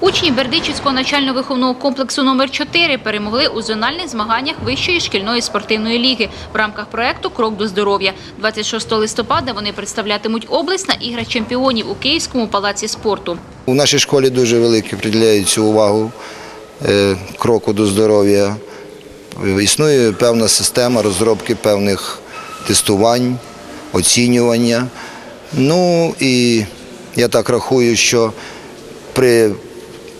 Учні Бердичівського навчально-виховного комплексу номер 4 перемогли у зональних змаганнях Вищої шкільної спортивної ліги в рамках проекту Крок до здоров'я. 26 листопада вони представлятимуть область на іграх чемпіонів у Київському палаці спорту. У нашій школі дуже велику приділяється увагу е, кроку до здоров'я. Існує певна система розробки певних тестувань, оцінювання. Ну і я так рахую, що при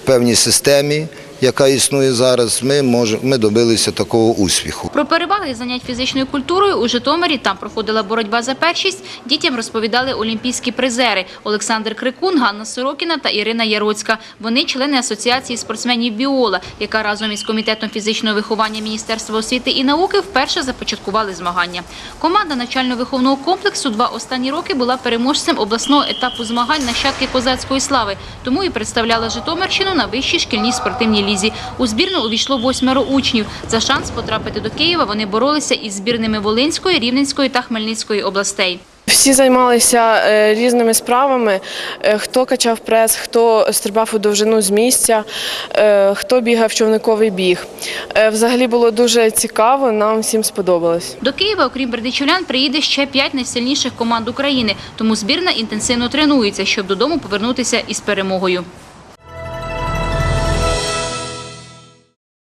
певній системі, яка існує зараз, ми, може, ми добилися такого успіху. Про переваги занять фізичною культурою у Житомирі там проходила боротьба за першість. Дітям розповідали олімпійські призери Олександр Крикун, Ганна Сорокіна та Ірина Яроцька. Вони члени асоціації спортсменів Біола, яка разом із комітетом фізичного виховання Міністерства освіти і науки вперше започаткували змагання. Команда навчально-виховного комплексу два останні роки була переможцем обласного етапу змагань нащадки козацької слави, тому і представляла Житомирщину на вищій шкільній спортивній лізі. У збірну увійшло восьмеро учнів. За шанс потрапити до Києва вони боролися із збірними Волинської, Рівненської та Хмельницької областей. Всі займалися е, різними справами. Е, Хто качав прес, хто стрибав у довжину з місця, е, хто бігав човниковий біг. Взагалі було дуже цікаво, нам всім сподобалось. До Києва, окрім бердичівлян, приїде ще п'ять найсильніших команд України. Тому збірна інтенсивно тренується, щоб додому повернутися із перемогою.